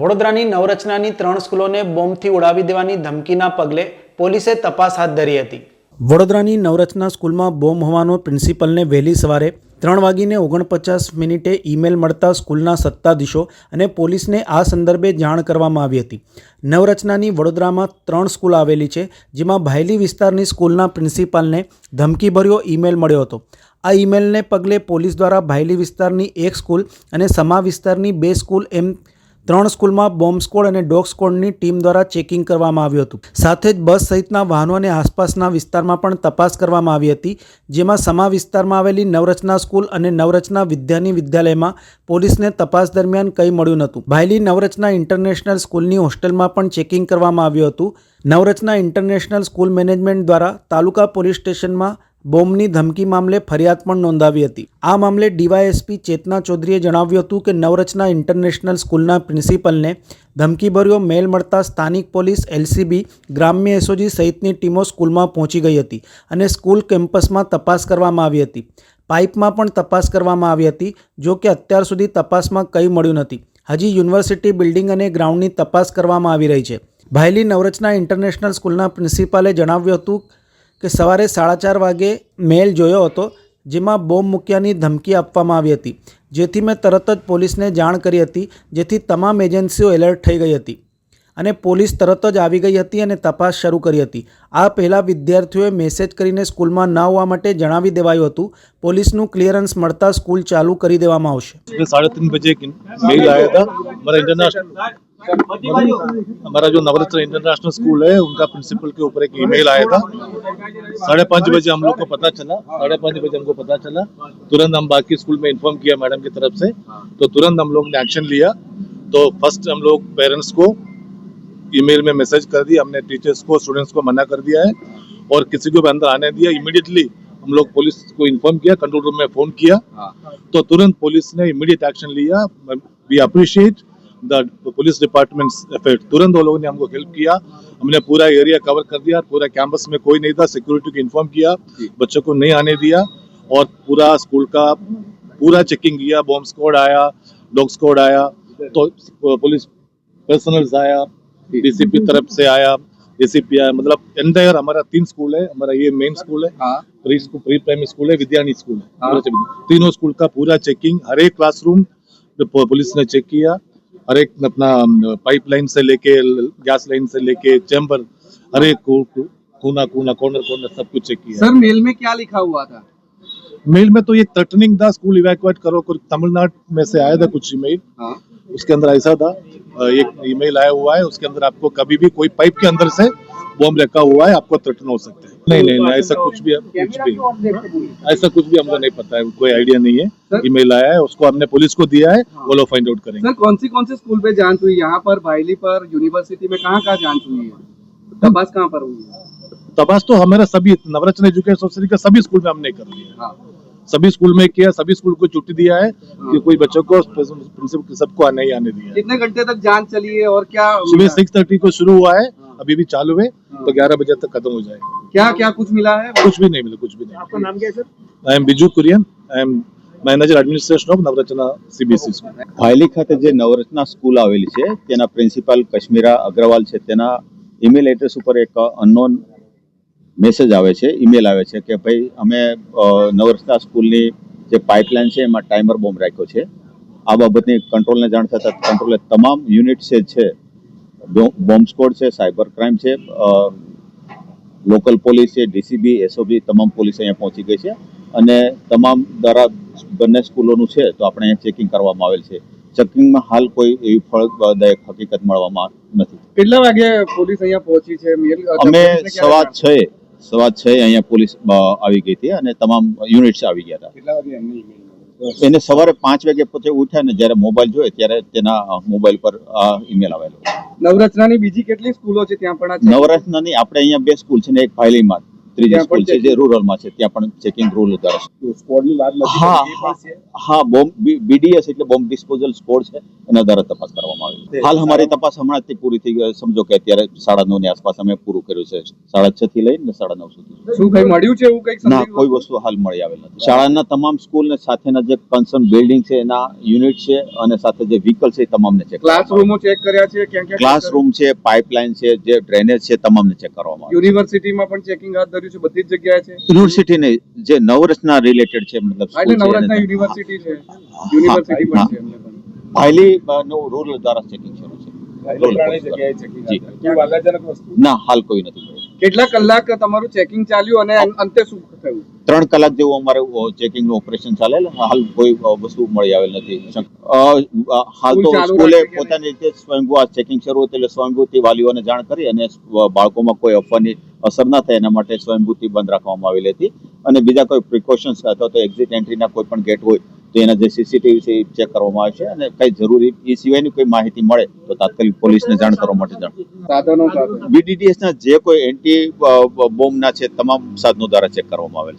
વડોદરાની નવરચનાની ત્રણ સ્કૂલોને બોમ્બથી ઉડાવી દેવાની ધમકીના પગલે પોલીસે તપાસ હાથ ધરી હતી. વડોદરાની નવરચના સ્કૂલમાં બોમ્બ હોવાનો પ્રિન્સિપલને વહેલી સવારે ત્રણ વાગીને ઓગણપચાસ મિનિટે ઈમેલ મળતા સ્કૂલના સત્તાધીશો અને પોલીસને આ સંદર્ભે જાણ કરવામાં આવી હતી. નવરચનાની વડોદરામાં ત્રણ સ્કૂલ આવેલી છે, જેમાં ભાયલી વિસ્તારની સ્કૂલના પ્રિન્સિપાલને ધમકીભર્યો ઈમેલ મળ્યો હતો. આ ઈમેલને પગલે પોલીસ દ્વારા ભાયલી વિસ્તારની એક સ્કૂલ અને સમા વિસ્તારની બે સ્કૂલ એમ ત્રણ સ્કૂલમાં બોમ્બ સ્કોડ અને ડોગ સ્કોડની ટીમ દ્વારા ચેકિંગ કરવામાં આવ્યું હતું. સાથે જ બસ સહિતના વાહનો અને આસપાસના વિસ્તારમાં પણ તપાસ કરવામાં આવી હતી, જેમાં સમા વિસ્તારમાં આવેલી નવરચના સ્કૂલ અને નવરચના વિદ્યાની વિદ્યાલયમાં પોલીસને તપાસ દરમિયાન કંઈ મળ્યું નહોતું. ભાયલી નવરચના ઇન્ટરનેશનલ સ્કૂલની હોસ્ટેલમાં પણ ચેકિંગ કરવામાં આવ્યું હતું. નવરચના ઇન્ટરનેશનલ સ્કૂલ મેનેજમેન્ટ દ્વારા તાલુકા પોલીસ સ્ટેશનમાં બોમ્બની ધમકી મામલે ફરિયાદ પણ નોંધાવી હતી. આ મામલે ડીવાયએસપી ચેતના ચૌધરીએ જણાવ્યું હતું કે નવરચના ઇન્ટરનેશનલ સ્કૂલના પ્રિન્સિપલને ધમકીભર્યો મેલ મળતા સ્થાનિક પોલીસ, એલસીબી, ગ્રામ્ય એસઓજી સહિતની ટીમો સ્કૂલમાં પહોંચી ગઈ હતી અને સ્કૂલ કેમ્પસમાં તપાસ કરવામાં આવી હતી. પાઇપમાં પણ તપાસ કરવામાં આવી હતી, જો કે અત્યાર સુધી તપાસમાં કંઈ મળ્યું નથી. હજી યુનિવર્સિટી બિલ્ડિંગ અને ગ્રાઉન્ડની તપાસ કરવામાં આવી રહી છે. ભાયલી નવરચના ઇન્ટરનેશનલ સ્કૂલના પ્રિન્સિપાલે જણાવ્યું હતું કે સવારે સાડા ચાર વાગે મેલ જોયો હતો, જેમાં બોમ્બ મૂક્યાની ધમકી આપવામાં આવી હતી, જેથી મેં તરત જ પોલીસને જાણ કરી હતી, જેથી તમામ એજન્સીઓ એલર્ટ થઈ ગઈ હતી. અને પોલીસ તરત જ આવી ગઈ હતી અને તપાસ શરૂ કરી હતી. આ પહેલાં વિદ્યાર્થીઓએ મેસેજ કરીને સ્કૂલમાં ન આવવા માટે જણાવી દેવાયું હતું. પોલીસનું ક્લિયરન્સ મળતા સ્કૂલ ચાલુ કરી દેવામાં આવશે. સાડા ત્રણ બજે મેલ આયા હતા. મારા ઇન્ટરનેશનલ हमारा जो नवरत्न इंटरनेशनल स्कूल है उनका प्रिंसिपल के ऊपर एक ईमेल आया था। साढ़े पाँच बजे हम लोग को पता चला साढ़े पाँच बजे हमको पता चला। तुरंत हम बाकी स्कूल में इन्फॉर्म किया मैडम की तरफ़ से। तो तुरंत हम लोग ने एक्शन लिया। तो फ़र्स्ट हम लोग पेरेंट्स को ईमेल में मैसेज कर दिया। हमने टीचर्स को स्टूडेंट्स को मना कर दिया है। और किसी को भी अंदर आने दिया। इमीडिएटली हम लोग पुलिस को इन्फॉर्म किया कंट्रोल रूम में फ़ोन किया। तो तुरंत पुलिस ने इमीडिएट एक्शन लिया। We appreciate the police department effort तुरंत वो लोगों ने हमको हेल्प किया। हमने पूरा एरिया कवर कर दिया पूरा कैंपस में कोई नहीं था सिक्योरिटी को इन्फॉर्म किया बच्चों को नहीं आने दिया और पूरा स्कूल का पूरा चेकिंग किया बॉम्ब स्क्वाड आया डॉग स्क्वाड आया तो पुलिस पर्सनल्स आया डीसीपी तरफ़ से आया डीसीपी आया मतलब एंटायर हमारा तीन स्कूल है हमारा ये मेन स्कूल है pre school pre primary school है विद्यानी स्कूल है। हाँ। तीनों स्कूल का पूरा चेकिंग हर एक क्लासरूम पुलिस ने चेक किया। हर एक अपना पाइपलाइन से लेके गैस लाइन से लेके चैम्बर हर एक कोना कोना कॉर्नर कॉर्नर सब कुछ चेक किया सर मेल में क्या लिखा हुआ था? मेल में तो ये तटनिंग था स्कूल इवैक्यूएट करो तमिलनाडु में से आया था कुछ ईमेल हाँ। उसके अंदर ऐसा था एक ईमेल आया हुआ है उसके अंदर आपको कभी भी कोई पाइप के अंदर से बॉम्ब रखा हुआ है आपको थ्रेटन हो सकता है। नहीं नहीं नहीं ऐसा कुछ भी कुछ भी ऐसा कुछ भी हमको नहीं पता है कोई आइडिया नहीं है? ईमेल आया है उसको हमने पुलिस को दिया है वो लोग फाइंड आउट करेंगे। सर कौन सी कौन से स्कूल पे जाँच हुई? यहाँ पर भाईली पर यूनिवर्सिटी में कहाँ कहाँ जाँच हुई है? तपास कहाँ पर हुई है? तबास तो हमारा सभी नवरत्न एजुकेशन सोसाइटी का सभी स्कूल में हमने कर लिया हाँ। सभी स्कूल में किया सभी स्कूल को छुट्टी दिया है कि कोई बच्चों को प्रिंसिपल सबको नहीं आने दिया कितने घंटे तक जाँच चली है और क्या सुबह सिक्स थर्टी को शुरू हुआ है अभी भी चालू है तो ग्यारह बजे तक खत्म हो जाएगा क्या क्या कुछ मिला है कुछ भी नहीं मिला कुछ भी नहीं आपका नाम क्या है sir I am Biju Kurian I am manager administration of Navrachana CBSE school Bhayli ખાતે જે નવરત્ના સ્કૂલ આવેલી છે તેના પ્રિન્સિપાલ કશ્મીરા અગ્રવાલ છે તેના ઈમેલ એડ્રેસ ઉપર એક અનનોન મેસેજ આવે છે ઈમેલ આવે છે કે ભાઈ અમે અ, નવરત્ના સ્કૂલની જે પાઇપલાઇન છે એમાં ટાઈમર બોમ્બ રાખ્યો છે આ બાબતની કંટ્રોલને જાણ થતાં કંટ્રોલે તમામ યુનિટ છે છે બોમ્બ સ્કોડ છે સાયબર ક્રાઇમ છે લોકલ પોલીસ છે ડીસીબી એસઓબી તમામ પોલીસ અહીંયા પહોંચી ગઈ છે. અને તમામ દ્વારા બંને સ્કૂલોનું છે તો આપણે અહીંયા ચેકિંગ કરવામાં આવેલ છે. ચેકિંગમાં હાલ કોઈ એવી ફળદાયક હકીકત મળવામાં નથી. કેટલા વાગે પોલીસ અહીંયા પહોંચી છે અમે સવા છ સવા છ અહીંયા પોલીસ આવી ગઈ હતી અને તમામ યુનિટ્સ આવી ગયા હતા. કેટલા વાગે એને સવારે પાંચ વાગે પછી ઉઠ્યા ને જ્યારે મોબાઈલ જોયે ત્યારે તેના મોબાઈલ પર ઈમેલ આવેલો. નવરત્નાની બીજી કેટલી સ્કૂલો છે ત્યાં પણ નવરત્નાની આપણે અહીંયા બે સ્કૂલ છે ને એક ફાઇલીમાં ત્રીજી સ્કૂલ છે જે રૂરલમાં છે ત્યાં પણ ચેકિંગ રૂલ દ્વારા છે. સ્કોડની વાત નથી હા. હા બોમ્બ બીડીએસ એટલે બોમ્બ ડિસ્પોઝલ સ્કોડ છે એના દ્વારા તપાસ કરવામાં આવી હાલ અમારી તપાસ હમણાં જ પૂરી થઈ ગઈ. સમજો કે અત્યારે સાડા નવની આસપાસ અમે પૂરું કર્યું છે. સાડા છ થી લઈને સાડા નવ સુધી. શું કઈ મળ્યું છે એવું કઈ ના કોઈ વસ્તુ હાલ મળી આવેલ નથી. શાળાના તમામ સ્કૂલ ને સાથેના જે કન્સર્ન બિલ્ડિંગ છે એના યુનિટ છે અને સાથે જે વ્હીકલ છે એ તમામને ચેક ક્લાસરૂમો ચેક કર્યા છે? ક્લાસરૂમ છે પાઇપલાઇન છે જે ડ્રેનેજ છે તમામને ચેક કરવામાં યુનિવર્સિટીમાં પણ ચેકિંગ હાથ ધર્યું છે? બધી જ જગ્યાએ છે? યુનિવર્સિટી ને જે નવરચના રિલેટેડ છે મતલબ એને- યુનિવર્સિટી છે. યુનિવર્સિટી પણ છે અ, નો રૂરલ દ્વારા ચેકિંગ શરૂ છે. ના હાલ કોઈ નથી. કેટલા કલાક તમારું ચેકિંગ ચાલ્યું અને અંતે શું થયું? ત્રણ કલાક જેવું અમારે ચેકિંગનું ઓપરેશન ચાલે હાલ કોઈ વસ્તુ મળી આવેલ નથી. હાલ તો સ્કૂલે પોતાની રીતે સ્વયંભૂ આ ચેકિંગ શરૂ હતું એટલે સ્વયંભૂથી વાલીઓને જાણ કરી અને બાળકોમાં કોઈ અફવાની અસર ના થાય એના માટે સ્વયંભૂથી બંધ રાખવામાં આવેલી હતી. અને બીજા કોઈ પ્રિકોશન્સ અથવા તો એક્ઝિટ એન્ટ્રીના કોઈ પણ ગેટ હોય તો એના જે સીસીટીવી છે એ ચેક કરવામાં આવે છે અને કઈ જરૂરી એ સિવાયની કોઈ માહિતી મળે તો તાત્કાલિક પોલીસને જાણ કરવા માટે જાણ. સાધનો ના જે કોઈ એન્ટી બોમ્બ ના છે તમામ સાધનો દ્વારા ચેક કરવામાં આવેલ છે.